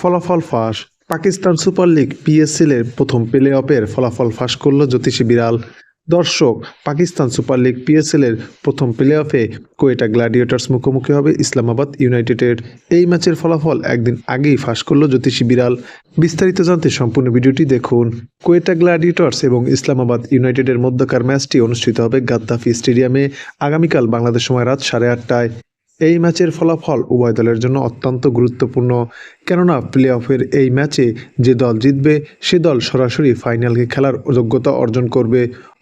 ফলাফল ফাঁস। Pakistan super league PSL এর প্রথম প্লে অফের ফলাফল ফাঁস করল জ্যোতিষী বিড়াল। দর্শক, পাকিস্তান সুপার লিগ পিএসএল এর প্রথম প্লে অফে কোয়েটা গ্ল্যাডিয়েটার্স মুখোমুখি হবে ইসলামাবাদ ইউনাইটেডের। এই ম্যাচের ফলাফল একদিন আগেই ফাঁস করল জ্যোতিষী বিড়াল। বিস্তারিত জানতে সম্পূর্ণ ভিডিওটি দেখুন। কোয়েটা গ্ল্যাডিয়েটার্স এবং ইসলামাবাদ ইউনাইটেডের মধ্যকার ম্যাচটি অনুষ্ঠিত হবে গাদ্দাফি স্টেডিয়ামে। আগামীকাল বাংলাদেশ সময় রাত সাড়ে আটটায়। এই ম্যাচের ফলাফল উভয় দলের জন্য অত্যন্ত গুরুত্বপূর্ণ। কেননা প্লে অফের এই ম্যাচে যে দল জিতবে, সে দল সরাসরি ফাইনালকে খেলার যোগ্যতা অর্জন করবে।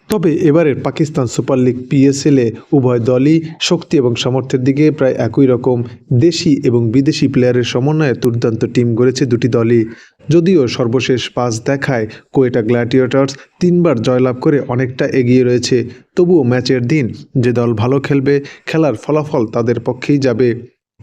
তবে এবারের পাকিস্তান সুপার লিগ পিএসএলে উভয় দলই শক্তি এবং সামর্থ্যের দিকে প্রায় একই রকম দেশি এবং বিদেশি প্লেয়ারের সমন্বয়ে দুর্দান্ত টিম গড়েছে দুটি দলই। যদিও সর্বশেষ পাস দেখায় কোয়েটা গ্ল্যাডিয়েটার্স তিনবার জয়লাভ করে অনেকটা এগিয়ে রয়েছে, তবুও ম্যাচের দিন যে দল ভালো খেলবে, খেলার ফলাফল তাদের পক্ষেই যাবে।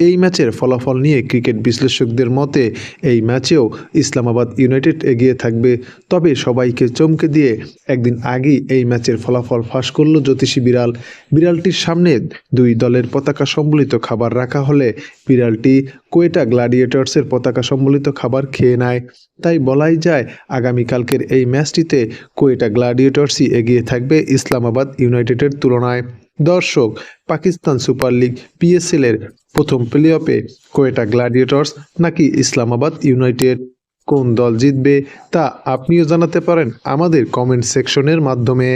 এই ম্যাচের ফলাফল নিয়ে ক্রিকেট বিশ্লেষকদের মতে, এই ম্যাচেও ইসলামাবাদ ইউনাইটেড এগিয়ে থাকবে। তবে সবাইকে চমকে দিয়ে একদিন আগেই এই ম্যাচের ফলাফল ফাঁস করল জ্যোতিষী বিড়াল। বিড়ালটির সামনে দুই দলের পতাকা সম্বলিত খাবার রাখা হলে বিড়ালটি কোয়েটা গ্ল্যাডিয়েটার্সের পতাকা সম্বলিত খাবার খেয়ে নেয়। তাই বলাই যায়, আগামীকালকের এই ম্যাচটিতে কোয়েটা গ্ল্যাডিয়েটার্সই এগিয়ে থাকবে ইসলামাবাদ ইউনাইটেডের তুলনায়। দর্শক, পাকিস্তান সুপার লিগ পিএসএল এর প্রথম প্লে অফে কোয়েটা গ্ল্যাডিয়েটর্স নাকি ইসলামাবাদ ইউনাইটেড? কোন দল জিতবে তা আপনিও জানাতে পারেন আমাদের কমেন্ট সেকশনের মাধ্যমে।